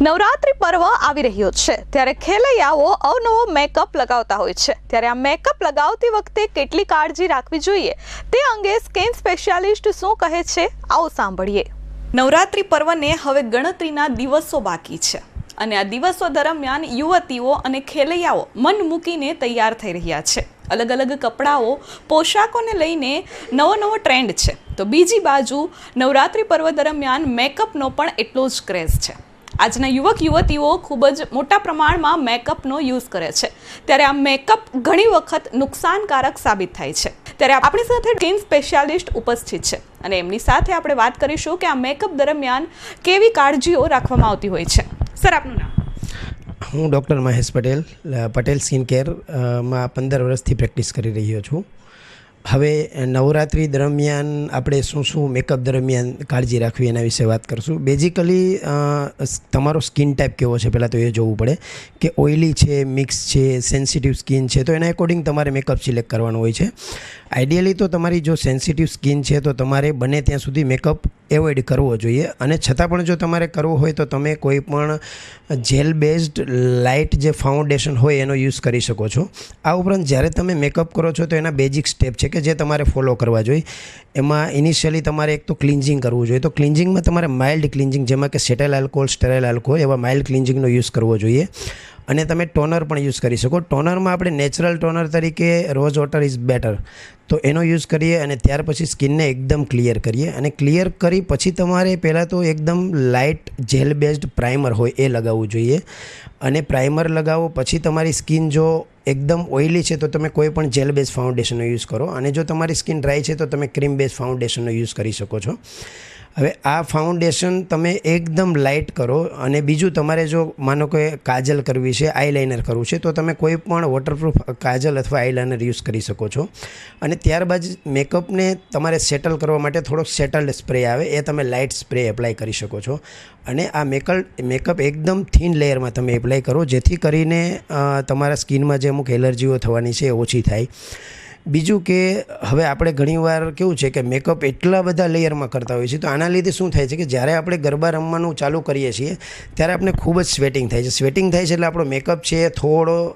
નવરાત્રી પર્વ આવી રહ્યો છે. ત્યારે ખેલૈયાઓ અવનવો મેકઅપ લગાવતા હોય છે. ત્યારે આ મેકઅપ લગાવતી વખતે કેટલી કાળજી રાખવી જોઈએ? તે અંગે સ્કિન સ્પેશિયાલિસ્ટ શું કહે છે? આવો સાંભળીએ. નવરાત્રી પર્વને હવે ગણતરીના દિવસો બાકી છે. અને આ દિવસો દરમિયાન યુવતીઓ અને ખેલૈયાઓ મન મૂકીને તૈયાર થઈ રહ્યા છે. અલગ અલગ કપડાઓ, પોશાકોને લઈને નવો નવો ટ્રેન્ડ છે. તો બીજી બાજુ નવરાત્રી પર્વ દરમિયાન મેકઅપનો પણ એટલો જ ક્રેઝ છે. આજના યુવક, યુવતીઓ ખૂબ જ મોટા પ્રમાણમાં મેકઅપનો યુઝ કરે છે. ત્યારે આ મેકઅપ ઘણી વખત નુકસાનકારક સાબિત થાય છે. ત્યારે આપણી સાથે સ્કિન સ્પેશિયાલિસ્ટ ઉપસ્થિત છે અને એમની સાથે આપણે વાત કરીશું કે આ મેકઅપ દરમિયાન કેવી કાળજીઓ રાખવામાં આવતી હોય છે. સર, આપનું નામ? હું ડૉક્ટર મહેશ પટેલ પટેલ સ્કિન કેરમાં પંદર વર્ષથી પ્રેક્ટિસ કરી રહ્યો છું. હવે નવરાત્રિ દરમિયાન આપણે શું શું મેકઅપ દરમિયાન કાળજી રાખવી એના વિશે વાત કરશું. બેઝિકલી તમારો સ્કિન ટાઈપ કેવો છે? પહેલાં તો એ જોવું પડે કે ઓઇલી છે મિક્સ છે સેન્સિટિવ સ્કિન છે, તો એના એકોર્ડિંગ તમારે મેકઅપ સિલેક્ટ કરવાનું હોય છે. આઈડિયલી તો તમારી જો સેન્સિટિવ સ્કિન છે, તો તમારે બને ત્યાં સુધી મેકઅપ એવોઇડ કરવો જોઈએ. અને છતાં પણ જો તમારે કરવો હોય, તો તમે કોઈ પણ જેલ બેઝડ લાઇટ જે ફાઉન્ડેશન હોય, એનો યુઝ કરી શકો છો. આ ઉપરાંત જ્યારે તમે મેકઅપ કરો છો, તો એના બેઝિક સ્ટેપ છે કે જે તમારે ફોલો કરવા જોઈએ. એમાં ઇનિશિયલી તમારે એક તો ક્લિન્જિંગ કરવું જોઈએ. તો ક્લિન્જિંગમાં તમારે માઇલ્ડ ક્લિન્જિંગ જેમાં કે સેટેલ આલ્કોહોલ સ્ટેરાઇલ આલ્કોહોલ એવા માઇલ્ડ ક્લિન્જિંગનો યુઝ કરવો જોઈએ. અને તમે ટોનર પણ યુઝ કરી શકો. ટોનરમાં આપણે નેચરલ ટોનર તરીકે રોઝ વોટર ઇઝ બેટર. તો એનો યુઝ કરીએ અને ત્યાર પછી સ્કિનને એકદમ ક્લિયર કરીએ. અને ક્લિયર કરી પછી તમારે પહેલાં તો એકદમ લાઇટ જેલ બેઝડ પ્રાઇમર હોય એ લગાવવું જોઈએ. અને પ્રાઇમર લગાવો પછી તમારી સ્કિન જો એકદમ ઓઇલી છે તો તમે કોઈ પણ જેલ બેઝ ફાઉન્ડેશનનો યુઝ કરો. અને જો તમારી સ્કિન ડ્રાય છે તો તમે ક્રીમ બેઝ ફાઉન્ડેશનનો યુઝ કરી શકો છો. હવે આ ફાઉન્ડેશન તમે એકદમ લાઇટ કરો અને બીજું તમારે જો માનો કે કાજલ કરવી છે આઈલાઇનર કરવું છે, તો તમે કોઈ પણ વોટરપ્રૂફ કાજલ અથવા આઈલાઇનર યુઝ કરી શકો છો. અને ત્યારબાદ મેકઅપને તમારે સેટલ કરવા માટે થોડોક સેટલ્ડ સ્પ્રે આવે, એ તમે લાઇટ સ્પ્રે એપ્લાય કરી શકો છો. અને આ મેકલ મેકઅપ એકદમ થીન લેયરમાં તમે એપ્લાય કરો, જેથી કરીને તમારા સ્કિનમાં જે અમુક એલર્જીઓ થવાની છે એ ઓછી થાય. બીજું કે હવે આપણે ઘણીવાર કેવું છે કે મેકઅપ એટલા બધા લેયરમાં કરતા હોઈએ છીએ, તો આના લીધે શું થાય છે કે જ્યારે આપણે ગરબા રમવાનું ચાલુ કરીએ છીએ, ત્યારે આપણે ખૂબ જ સ્વેટિંગ થાય છે. સ્વેટિંગ થાય છે એટલે આપણો મેકઅપ છે થોડો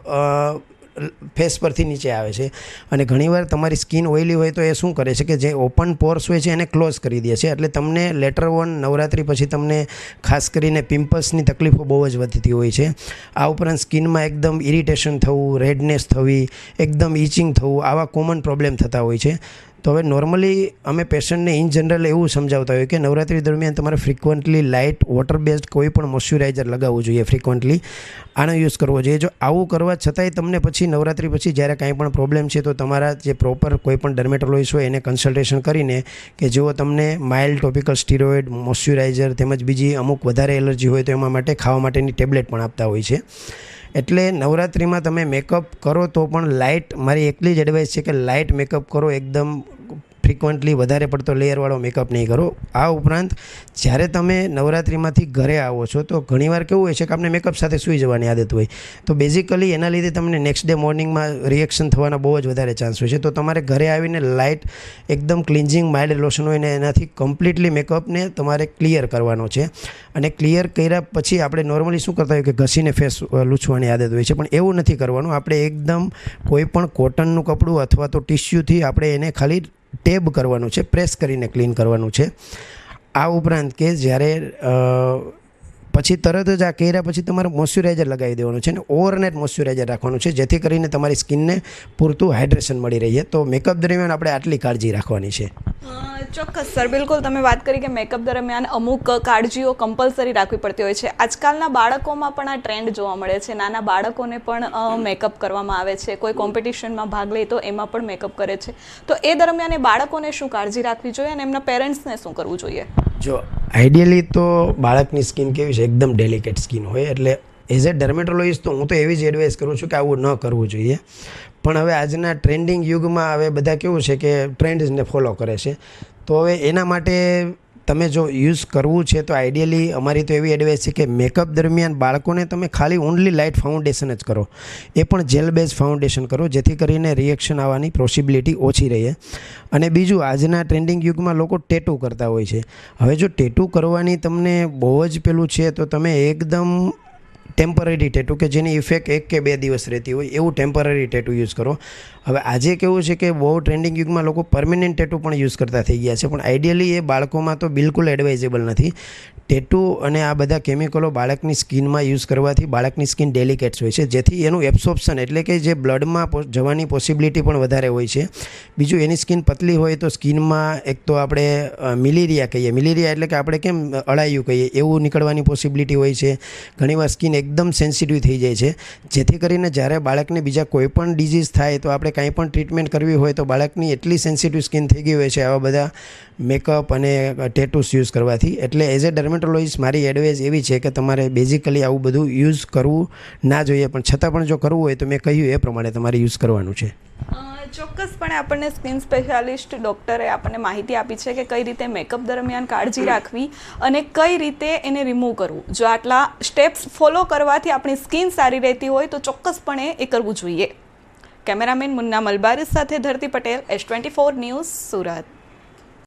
ફેસ પરથી નીચે આવે છે. અને ઘણીવાર તમારી સ્કિન ઓઇલી હોય તો એ શું કરે છે કે જે ઓપન પોર્સ હોય છે એને ક્લોઝ કરી દે છે. એટલે તમને લેટર વન નવરાત્રિ પછી તમને ખાસ કરીને પિમ્પલ્સની તકલીફો બહુ જ વધતી હોય છે. આ ઉપરાંત સ્કિનમાં એકદમ ઇરિટેશન થવું રેડનેસ થવી, એકદમ ઇચિંગ થવું, આવા કોમન પ્રોબ્લેમ થતા હોય છે. તો હવે નોર્મલી અમે પેશન્ટને ઇન જનરલ એવું સમજાવતા હોય કે નવરાત્રિ દરમિયાન તમારે ફ્રિકવન્ટલી લાઇટ વોટર બેઝડ કોઈ પણ મોઇશ્ચરાઇઝર લગાવવું જોઈએ ફ્રિકવન્ટલી આનો યુઝ કરવો જોઈએ. જો આવું કરવા છતાંય તમને પછી નવરાત્રિ પછી જ્યારે કાંઈ પણ પ્રોબ્લેમ છે તો તમારા જે પ્રોપર કોઈ પણ ડર્મેટોલોજીસ્ટ હોય એને કન્સલ્ટેશન કરીને કે જેઓ તમને માઇલ્ડ ટોપિકલ સ્ટીરોઇડ મોઇશ્ચરાઇઝર તેમજ બીજી અમુક વધારે એલર્જી હોય તો એમાં માટે ખાવા માટેની ટેબ્લેટ પણ આપતા હોય છે. એટલે નવરાત્રિમાં તમે મેકઅપ કરો તો પણ લાઇટ મારી એકલી જ એડવાઇસ છે કે લાઇટ મેકઅપ કરો એકદમ ફ્રિકવન્ટલી વધારે પડતો લેયરવાળો મેકઅપ નહીં કરો. આ ઉપરાંત, જ્યારે તમે નવરાત્રિમાંથી ઘરે આવો છો, તો ઘણીવાર કેવું હોય છે કે આપણે મેકઅપ સાથે સૂઈ જવાની આદત હોય. તો બેઝિકલી એના લીધે તમને નેક્સ્ટ ડે મોર્નિંગમાં રિએક્શન થવાના બહુ જ વધારે ચાન્સ હોય છે. તો તમારે ઘરે આવીને લાઇટ એકદમ ક્લિન્ઝિંગ માઇલ્ડ લોશન હોય ને એનાથી કમ્પ્લીટલી મેકઅપને તમારે ક્લિયર કરવાનો છે. અને ક્લિયર કર્યા પછી આપણે નોર્મલી શું કરતા હોય કે ઘસીને ફેસ લૂછવાની આદત હોય છે. પણ એવું નથી કરવાનું. આપણે એકદમ કોઈ પણ કોટનનું કપડું અથવા તો ટિશ્યુથી આપણે એને ખાલી ટેબ કરવાનું છે પ્રેસ કરીને ક્લીન કરવાનું છે. આ ઉપરાંત કે જ્યારે પછી તરત જ આ કર્યા પછી તમારે મોઇશ્ચરાઇઝર લગાવી દેવાનું છે અને ઓવરનાઇટ મોઇશ્ચરાઇઝર રાખવાનું છે, જેથી કરીને તમારી સ્કિનને પૂરતું હાઇડ્રેશન મળી રહે તો મેકઅપ દરમિયાન આપણે આટલી કાળજી રાખવાની છે. ચોક્કસ, સર. બિલકુલ તમે વાત કરી કે મેકઅપ દરમિયાન અમુક કાળજીઓ કમ્પલસરી રાખવી પડતી હોય છે. આજકાલના બાળકોમાં પણ આ ટ્રેન્ડ જોવા મળે છે. નાના બાળકોને પણ મેકઅપ કરવામાં આવે છે. કોઈ કોમ્પિટિશનમાં ભાગ લે તો એમાં પણ મેકઅપ કરે છે. તો એ દરમિયાન એ બાળકોને શું કાળજી રાખવી જોઈએ અને એમના પેરેન્ટ્સને શું કરવું જોઈએ? જો આઈડિયલી તો બાળકની સ્કિન કેવી છે? એકદમ ડેલિકેટ સ્કિન હોય. એટલે એઝ એ ડર્મેટોલોજીસ્ટ તો હું તો એવી જ એડવાઇસ કરું છું કે આવું ન કરવું જોઈએ. પણ હવે આજના ટ્રેન્ડિંગ યુગમાં હવે બધા કેવું છે કે ટ્રેન્ડ્સને ફોલો કરે છે. તો હવે એના માટે તમે જો યુઝ કરવું છે, તો આઈડિયલી અમારી તો એવી એડવાઇસ છે કે મેકઅપ દરમિયાન બાળકોને તમે ખાલી ઓનલી લાઇટ ફાઉન્ડેશન જ કરો. એ પણ જેલ બેઝ ફાઉન્ડેશન કરો, જેથી કરીને રિએક્શન આવવાની પોસિબિલિટી ઓછી રહે. અને બીજું, આજના ટ્રેન્ડિંગ યુગમાં લોકો ટેટુ કરતા હોય છે. હવે જો ટેટુ કરવાની તમને બહુ જ પેલું છે, તો તમે એકદમ ટેમ્પરરી ટેટુ કે જેની ઇફેક્ટ એક કે બે દિવસ રહેતી હોય, એવું ટેમ્પરરી ટેટુ યુઝ કરો. હવે આજે કેવું છે કે બહુ ટ્રેન્ડિંગ યુગમાં લોકો પરમેનન્ટ ટેટુ પણ યુઝ કરતા થઈ ગયા છે, પણ આઈડિયલી એ બાળકોમાં તો બિલકુલ એડવાઇઝેબલ નથી. ટેટુ અને આ બધા કેમિકલો બાળકની સ્કિનમાં યુઝ કરવાથી બાળકની સ્કિન ડેલિકેટ્સ હોય છે, જેથી એનું એબ્સોર્પ્શન એટલે કે જે બ્લડમાં જવાની પોસિબિલિટી પણ વધારે હોય છે. બીજું, એની સ્કિન પતલી હોય તો સ્કિનમાં એક તો આપણે મિલેરિયા કહીએ. મિલેરિયા એટલે કે આપણે કેમ અળાયું કહીએ, એવું નીકળવાની પોસિબિલિટી હોય છે. ઘણીવાર સ્કિન એકદમ સેન્સિટિવ થઈ જાય છે. જેથી કરીને જ્યારે બાળકને બીજા કોઈપણ ડિઝીઝ થાય તો આપણે કાંઈ પણ ટ્રીટમેન્ટ કરવી હોય તો બાળકની એટલી સેન્સિટિવ સ્કિન થઈ ગઈ હોય છે આવા બધા મેકઅપ અને ટેટૂસ યુઝ કરવાથી. એટલે એઝ એ ડર્મેટોલોજીસ્ટ મારી એડવાઇસ એવી છે કે તમારે બેઝિકલી આવું બધું યુઝ કરવું ના જોઈએ. પણ છતાં પણ જો કરવું હોય તો મેં કહ્યું એ પ્રમાણે તમારે યુઝ કરવાનું છે. ચોક્કસપણે આપણને સ્કિન સ્પેશિયાલિસ્ટ ડૉક્ટરે આપણને માહિતી આપી છે કે કઈ રીતે મેકઅપ દરમિયાન કાળજી રાખવી અને કઈ રીતે એને રિમૂવ કરવું. જો આટલા સ્ટેપ્સ ફોલો કરવાથી આપણી સ્કિન સારી રહેતી હોય તો ચોક્કસપણે એ કરવું જોઈએ. કેમેરામેન મુન્ના મલબારી સાથે Dharti Patel S twenty four news Surat.